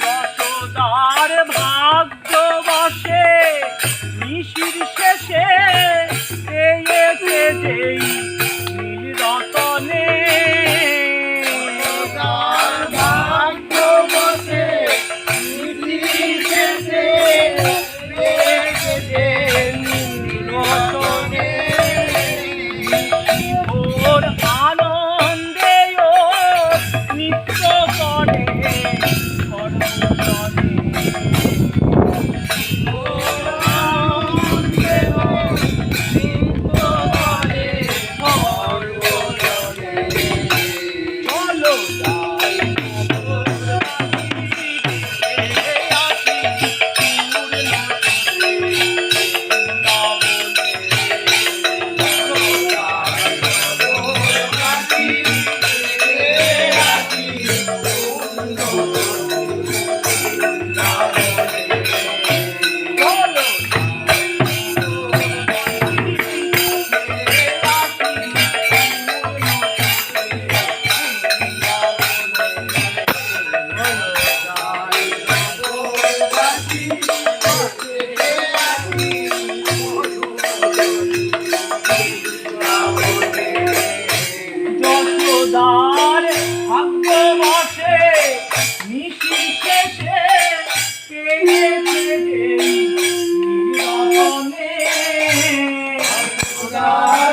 যতদার ভাগ্য বসে নিশির শেষে এই যে Star.